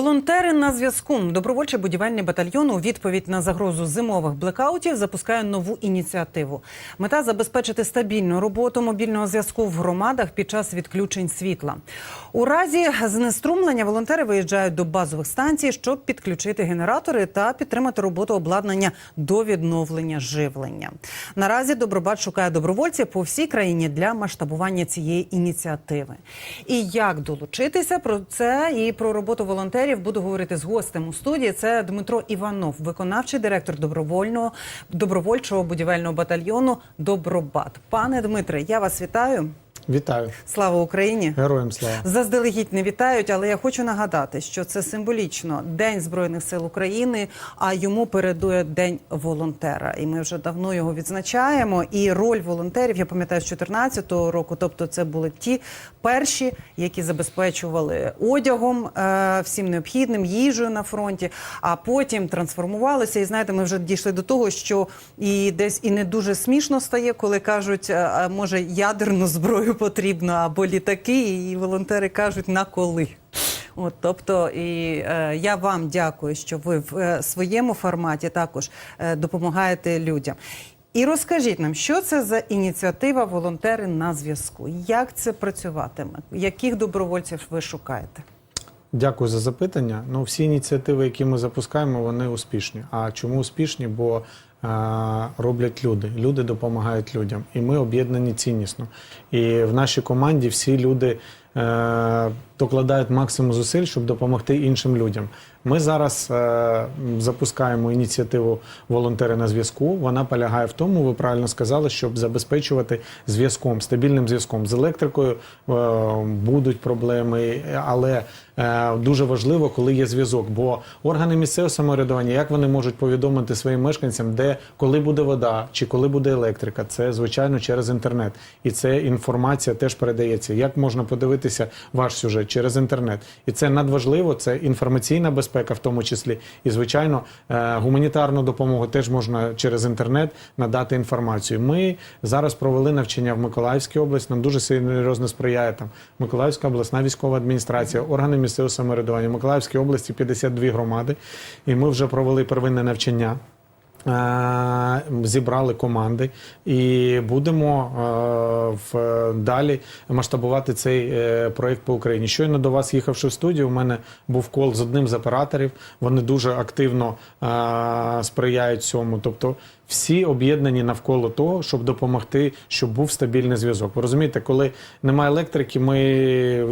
Волонтери на зв'язку. Добровольчий будівельний батальйон у відповідь на загрозу зимових блекаутів запускає нову ініціативу. Мета забезпечити стабільну роботу мобільного зв'язку в громадах під час відключень світла. У разі знеструмлення волонтери виїжджають до базових станцій, щоб підключити генератори та підтримати роботу обладнання до відновлення живлення. Наразі Добробат шукає добровольців по всій країні для масштабування цієї ініціативи. І як долучитися про це і про роботу волонтерів буду говорити з гостем у студії. Це Дмитро Іванов, виконавчий директор добровольного добровольчого будівельного батальйону Добробат. Пане Дмитре, я вас вітаю. Вітаю, Слава Україні! героям слава. Заздалегідь не вітають, але я хочу нагадати, що це символічно День Збройних сил України, а йому передує День волонтера. І ми вже давно його відзначаємо. І роль волонтерів, я пам'ятаю, з 2014 року, тобто це були ті перші, які забезпечували одягом е, всім необхідним, їжею на фронті, а потім трансформувалися. І знаєте, ми вже дійшли до того, що і десь і не дуже смішно стає, коли кажуть, е, може ядерну зброю потрібно або літаки, і волонтери кажуть на коли. От, тобто, і е, я вам дякую, що ви в е, своєму форматі також е, допомагаєте людям. І розкажіть нам, що це за ініціатива волонтери на зв'язку? Як це працюватиме? Яких добровольців ви шукаєте? Дякую за запитання. Ну, всі ініціативи, які ми запускаємо, вони успішні. А чому успішні? Бо роблять люди. Люди допомагають людям, і ми об'єднані ціннісно. І в нашій команді всі люди е, докладають максимум зусиль, щоб допомогти іншим людям. Ми зараз е, запускаємо ініціативу волонтери на зв'язку. Вона полягає в тому, ви правильно сказали, щоб забезпечувати зв'язком, стабільним зв'язком з електрикою. Е, будуть проблеми, але е, дуже важливо, коли є зв'язок. Бо органи місцевого самоврядування, як вони можуть повідомити своїм мешканцям, де коли буде вода чи коли буде електрика, це звичайно через інтернет, і це інформація теж передається. Як можна подивитися ваш сюжет через інтернет, і це надважливо. Це інформаційна безпека, в тому числі, і звичайно, е, гуманітарну допомогу теж можна через інтернет надати інформацію. Ми зараз провели навчання в Миколаївській області. Нам дуже серйозно сприяє там Миколаївська обласна військова адміністрація, органи місцевого самоврядування. Миколаївській області 52 громади, і ми вже провели первинне навчання. Е, Зібрали команди і будемо е, в далі масштабувати цей е, проект по Україні. Щойно до вас їхавши в студію, у мене був кол з одним з операторів. Вони дуже активно сприяють цьому. Тобто, всі об'єднані навколо того, щоб допомогти, щоб був стабільний зв'язок. Ви розумієте, коли немає електрики, ми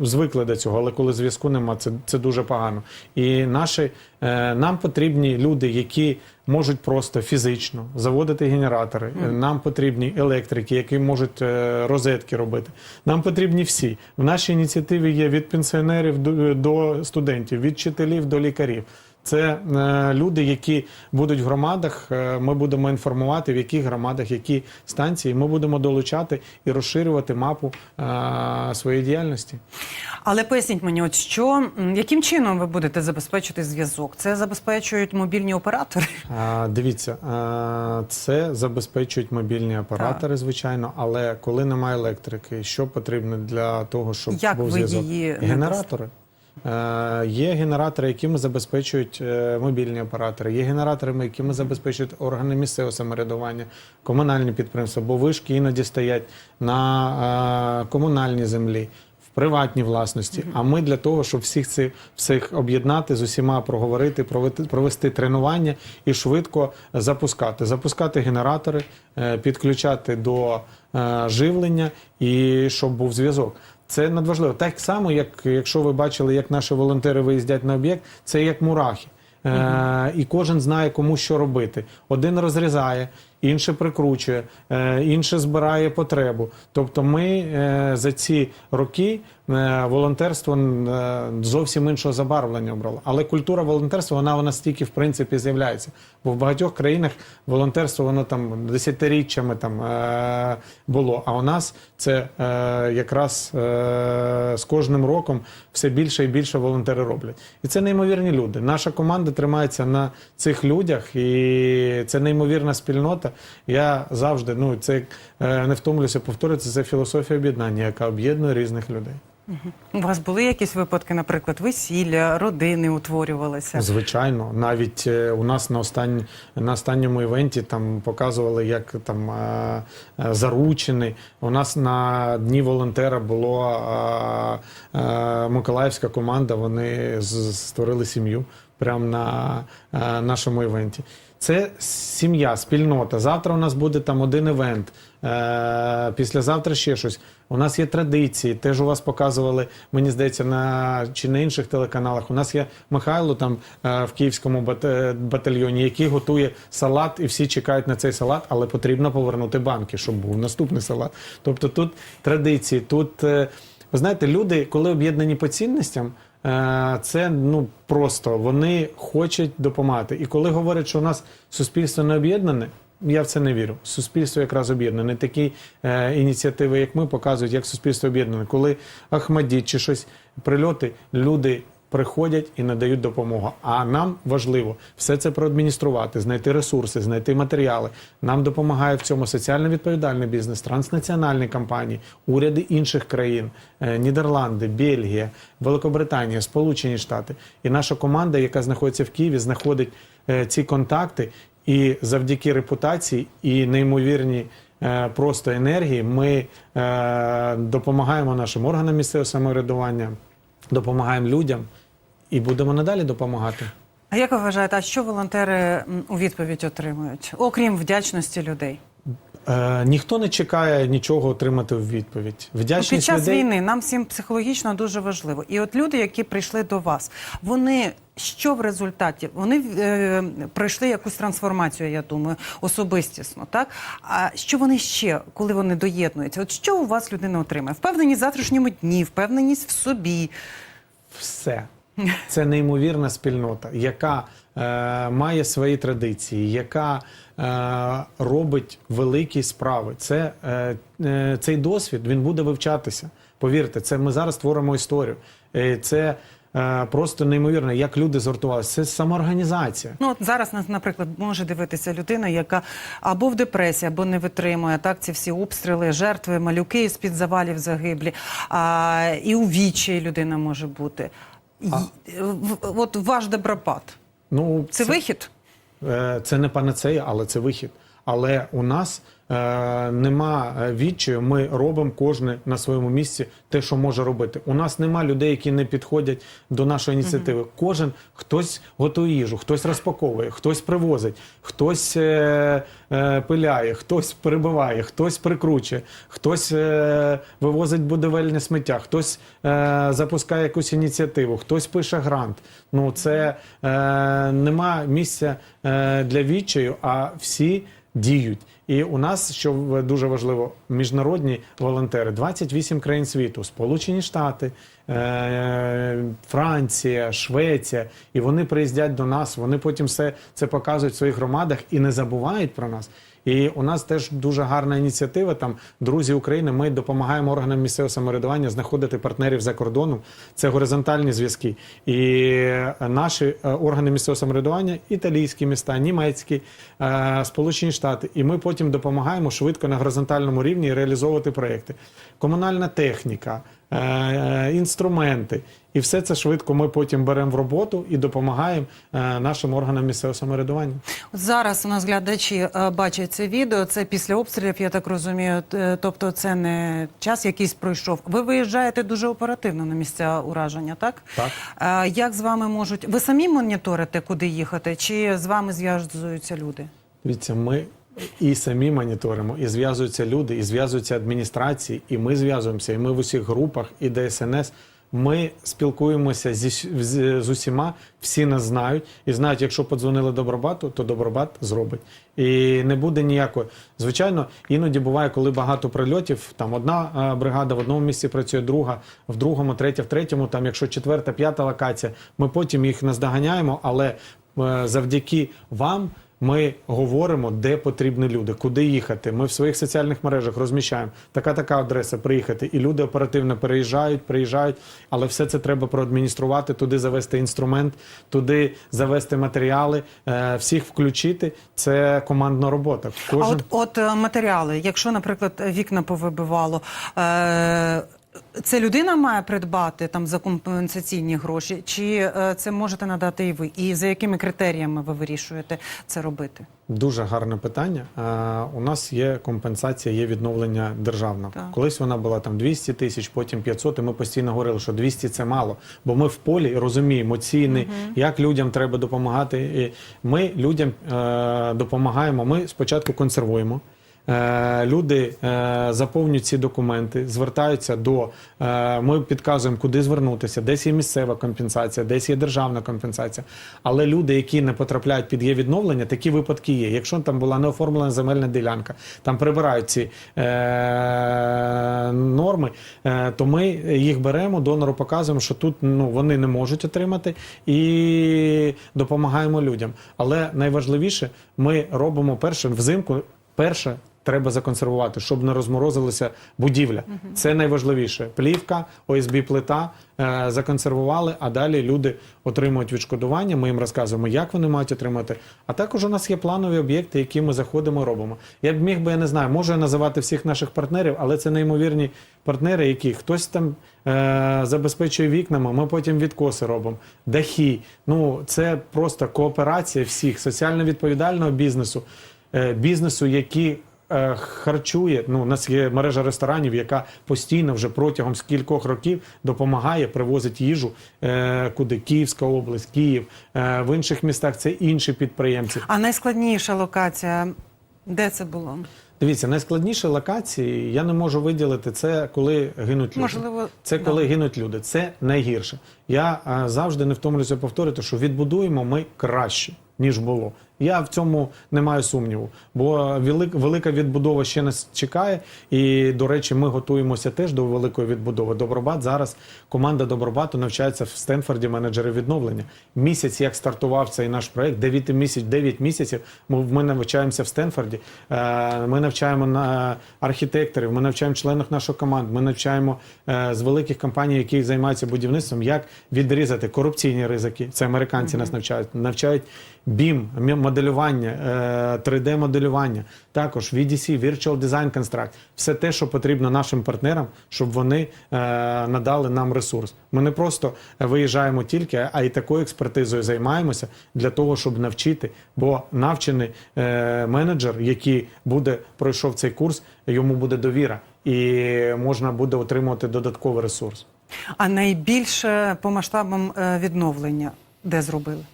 звикли до цього, але коли зв'язку немає, це, це дуже погано. І наші е, нам потрібні люди, які можуть просто фізично заводити генератори. Нам потрібні електрики, які можуть е, розетки робити. Нам потрібні всі. В нашій ініціативі є від пенсіонерів до, до студентів, від вчителів до лікарів. Це е, люди, які будуть в громадах. Е, ми будемо інформувати, в яких громадах, які станції. Ми будемо долучати і розширювати мапу е, своєї діяльності. Але поясніть мені, от що яким чином ви будете забезпечити зв'язок? Це забезпечують мобільні оператори? Дивіться, це забезпечують мобільні оператори, звичайно, але коли немає електрики, що потрібно для того, щоб Як був зв'язок? Генератори. Е, Є генератори, якими забезпечують е, мобільні оператори, є генераторами, якими забезпечують органи місцевого самоврядування, комунальні підприємства, бо вишки іноді стоять на е, комунальній землі. В приватній власності, а ми для того, щоб всіх цих всіх об'єднати з усіма проговорити, провести, провести тренування і швидко запускати, запускати генератори, підключати до живлення і щоб був зв'язок. Це надважливо. Так само, як якщо ви бачили, як наші волонтери виїздять на об'єкт, це як мурахи. Е, і кожен знає, кому що робити. Один розрізає, інший прикручує, е, інший збирає потребу. Тобто, ми е, за ці роки волонтерство е, зовсім іншого забарвлення обрало. Але культура волонтерства вона у нас тільки в принципі з'являється. Бо в багатьох країнах волонтерство воно там десятиріччями там е, було. А у нас це е, якраз е, з кожним роком все більше і більше волонтери роблять. І це неймовірні люди. Наша команда тримається на цих людях, і це неймовірна спільнота. Я завжди ну це е, не втомлюся повторювати, це філософія об'єднання, яка об'єднує різних людей. У вас були якісь випадки, наприклад, весілля, родини утворювалися? Звичайно, навіть е, у нас на останні на останньому івенті там показували, як там е, е, заручений. У нас на дні волонтера було е, миколаївська команда. Вони створили сім'ю прямо на нашому івенті. Це сім'я, спільнота. Завтра у нас буде там один івент. Е, післязавтра ще щось. У нас є традиції. Теж у вас показували, мені здається, на чи на інших телеканалах. У нас є Михайло там е, в київському е, батальйоні, який готує салат, і всі чекають на цей салат, але потрібно повернути банки, щоб був наступний салат. Тобто тут традиції, тут ви знаєте, люди, коли об'єднані по цінностям. Це ну просто вони хочуть допомагати. І коли говорять, що у нас суспільство не об'єднане, я в це не вірю. Суспільство якраз об'єднане. Такі е, ініціативи, як ми, показують, як суспільство об'єднане. Коли Ахмадіт чи щось прильоти, люди приходять і надають допомогу. А нам важливо все це проадмініструвати, знайти ресурси, знайти матеріали. Нам допомагає в цьому соціально відповідальний бізнес, транснаціональні компанії, уряди інших країн, е, Нідерланди, Бельгія, Великобританія, Сполучені Штати. І наша команда, яка знаходиться в Києві, знаходить е, ці контакти. І завдяки репутації і неймовірній е, просто енергії ми е, допомагаємо нашим органам місцевого самоврядування, допомагаємо людям і будемо надалі допомагати. А як ви вважаєте, а що волонтери у відповідь отримують, окрім вдячності людей? Е, ніхто не чекає нічого отримати в відповідь. Ну, Вдячність Під час людей, війни нам всім психологічно дуже важливо. І от люди, які прийшли до вас, вони що в результаті? Вони е, пройшли якусь трансформацію, я думаю, особистісно. Так а що вони ще, коли вони доєднуються? От що у вас людина отримає? Впевненість в завтрашньому дні, впевненість в собі. все. Це неймовірна спільнота, яка е, має свої традиції, яка е, робить великі справи. Це, е, е, цей досвід він буде вивчатися. Повірте, це ми зараз творимо історію. Е, це е, просто неймовірно, як люди згуртувалися. Це самоорганізація. Ну от зараз нас, наприклад, може дивитися людина, яка або в депресії, або не витримує так ці всі обстріли, жертви, малюки з під завалів загиблі. А, і у вічі людина може бути. В- от ваш добропад. Ну, Це вихід? Е, Це не панацея, але це вихід. Але у нас е, нема е, відчаю. Ми робимо кожне на своєму місці те, що може робити. У нас нема людей, які не підходять до нашої ініціативи. Кожен хтось готує їжу, хтось розпаковує, хтось привозить, хтось е, е, пиляє, хтось перебиває, хтось прикручує, хтось е, вивозить будівельне сміття, хтось е, запускає якусь ініціативу, хтось пише грант. Ну це е, нема місця е, для відчаю, а всі діють. І у нас, що дуже важливо, міжнародні волонтери 28 країн світу, Сполучені Штати, е, Франція, Швеція, і вони приїздять до нас. Вони потім все це показують в своїх громадах і не забувають про нас. І у нас теж дуже гарна ініціатива. Там друзі України. Ми допомагаємо органам місцевого самоврядування знаходити партнерів за кордоном. Це горизонтальні зв'язки. І наші е, органи місцевого самоврядування, італійські міста, німецькі, е, Сполучені Штати. І ми потім допомагаємо швидко на горизонтальному рівні реалізовувати проекти. Комунальна техніка. Е, Інструменти, і все це швидко ми потім беремо в роботу і допомагаємо е, нашим органам місцевого самоврядування. Зараз у нас глядачі е, бачать це відео. Це після обстрілів, я так розумію. Тобто, це не час якийсь пройшов. Ви виїжджаєте дуже оперативно на місця ураження, так? Так. Е, Як з вами можуть ви самі моніторите, куди їхати, чи з вами зв'язуються люди? Дивіться, ми і самі моніторимо, і зв'язуються люди, і зв'язуються адміністрації, і ми зв'язуємося, і ми в усіх групах, і ДСНС. Ми спілкуємося зі, з, з усіма, всі нас знають і знають, якщо подзвонили Добробату, то Добробат зробить. І не буде ніякої. Звичайно, іноді буває, коли багато прильотів, там одна е, бригада в одному місці працює, друга в другому, третя в третьому. Там, якщо четверта, п'ята локація, ми потім їх наздоганяємо, але е, завдяки вам. Ми говоримо, де потрібні люди, куди їхати. Ми в своїх соціальних мережах розміщаємо така така адреса приїхати, і люди оперативно переїжджають, приїжджають. Але все це треба проадмініструвати, туди завести інструмент, туди завести матеріали, е, всіх включити. Це командна робота. А от, от е, матеріали, якщо, наприклад, вікна повибивало, е, Це людина має придбати там за компенсаційні гроші, чи е, це можете надати і ви? І за якими критеріями ви вирішуєте це робити? Дуже гарне питання. Е, у нас є компенсація, є відновлення державна. Так. Колись вона була там 200 тисяч, потім 500, і ми постійно говорили, що 200 – це мало. Бо ми в полі розуміємо ціни, як людям треба допомагати. І ми людям е, допомагаємо. Ми спочатку консервуємо. Е, Люди е, заповнюють ці документи, звертаються до. е, Ми підказуємо, куди звернутися, десь є місцева компенсація, десь є державна компенсація. Але люди, які не потрапляють під є відновлення, такі випадки є. Якщо там була не оформлена земельна ділянка, там прибирають ці норми, то ми їх беремо, донору показуємо, що тут ну, вони не можуть отримати, і допомагаємо людям. Але найважливіше, ми робимо перше взимку. Перше треба законсервувати, щоб не розморозилася будівля. Це найважливіше. Плівка, ОСБ плита е, законсервували, а далі люди отримують відшкодування. Ми їм розказуємо, як вони мають отримати. А також у нас є планові об'єкти, які ми заходимо і робимо. Я б міг би, я не знаю, можу я називати всіх наших партнерів, але це неймовірні партнери, які хтось там е, забезпечує вікнами, ми потім відкоси робимо, дахи. Ну це просто кооперація всіх соціально відповідального бізнесу е, бізнесу, які харчує. Ну, у нас є мережа ресторанів, яка постійно вже протягом скількох років допомагає, привозить їжу е, куди Київська область, Київ, е, в інших містах це інші підприємці. А найскладніша локація, де це було? Дивіться, найскладніші локації я не можу виділити це, коли гинуть люди. Можливо, Це да. коли гинуть люди. Це найгірше. Я е, завжди не втомлююся повторити, що відбудуємо ми краще, ніж було. Я в цьому не маю сумніву, бо велик, велика відбудова ще нас чекає. І, до речі, ми готуємося теж до великої відбудови. Добробат зараз команда Добробату навчається в Стенфорді менеджери відновлення. Місяць, як стартував цей наш проект, 9 місяць, 9 місяців. Ми, навчаємося в Стенфорді. Е, Ми навчаємо на архітекторів, ми навчаємо членів нашої команд, ми навчаємо е, з великих компаній, які займаються будівництвом, як відрізати корупційні ризики. Це американці нас навчають. Навчають BIM, мі- моделювання, е, 3D-моделювання, також VDC, Virtual Design Construct. Все те, що потрібно нашим партнерам, щоб вони е, надали нам ресурс. Ми не просто виїжджаємо тільки, а й такою експертизою займаємося для того, щоб навчити. Бо навчений е, менеджер, який буде пройшов цей курс, йому буде довіра, і можна буде отримувати додатковий ресурс. А найбільше по масштабам е, відновлення, де зробили?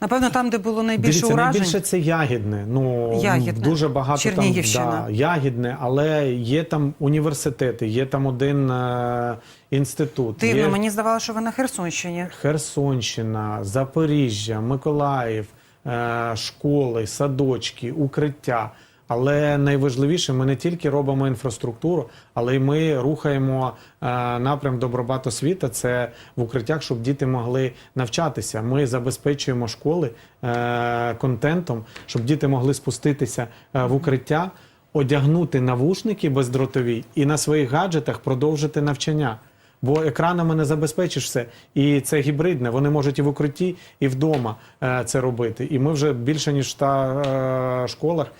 Напевно, там, де було найбільше Дивіться, уражень. найбільше це ягідне. Ну Ягідне. дуже багато там да, ягідне, але є там університети, є там один е, інститут. Дивно, є мені здавалося, що ви на Херсонщині. Херсонщина, Запоріжжя, Миколаїв, е, школи, садочки, укриття. Але найважливіше, ми не тільки робимо інфраструктуру, але й ми рухаємо е, напрям добробат освіта. Це в укриттях, щоб діти могли навчатися. Ми забезпечуємо школи е, контентом, щоб діти могли спуститися е, в укриття, одягнути навушники бездротові і на своїх гаджетах продовжити навчання. Бо екранами не забезпечиш все. І це гібридне. Вони можуть і в укритті, і вдома е, це робити. І ми вже більше ніж 100 е, школах е,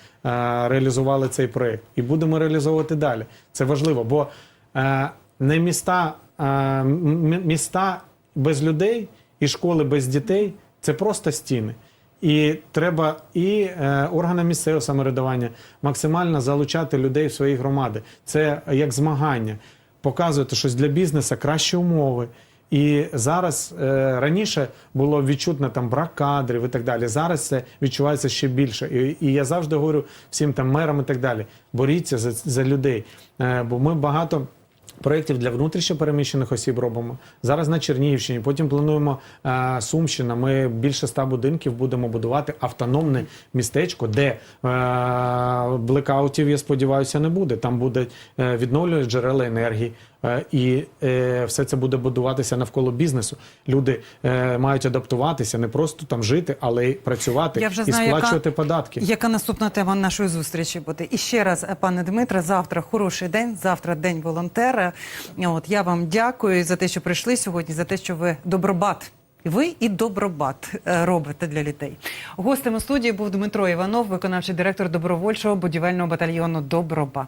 реалізували цей проєкт. І будемо реалізовувати далі. Це важливо, бо не міста, міста без людей і школи без дітей це просто стіни. І треба і е, органам місцевого самоврядування максимально залучати людей в свої громади. Це як змагання, показувати щось для бізнесу, кращі умови. І зараз е, раніше було відчутно там брак кадрів і так далі. Зараз це відчувається ще більше. І, і я завжди говорю всім там мерам і так далі: боріться за, за людей. Е, бо ми багато. Проєктів для внутрішньо переміщених осіб робимо зараз на Чернігівщині. Потім плануємо е, Сумщина. Ми більше ста будинків будемо будувати автономне містечко, де е, блекаутів, я сподіваюся, не буде. Там буде е, відновлювати джерела енергії, і е, все це буде будуватися навколо бізнесу. Люди е, мають адаптуватися, не просто там жити, але й працювати Я вже і знаю, яка- сплачувати податки. Яка наступна тема нашої зустрічі буде? І ще раз, е, пане Дмитре, завтра хороший день, завтра день волонтера. От я вам дякую за те, що прийшли сьогодні, за те, що ви добробат. Ви і добробат е, робите для людей. Гостем у студії був Дмитро Іванов, виконавчий директор добровольчого будівельного батальйону Добробат.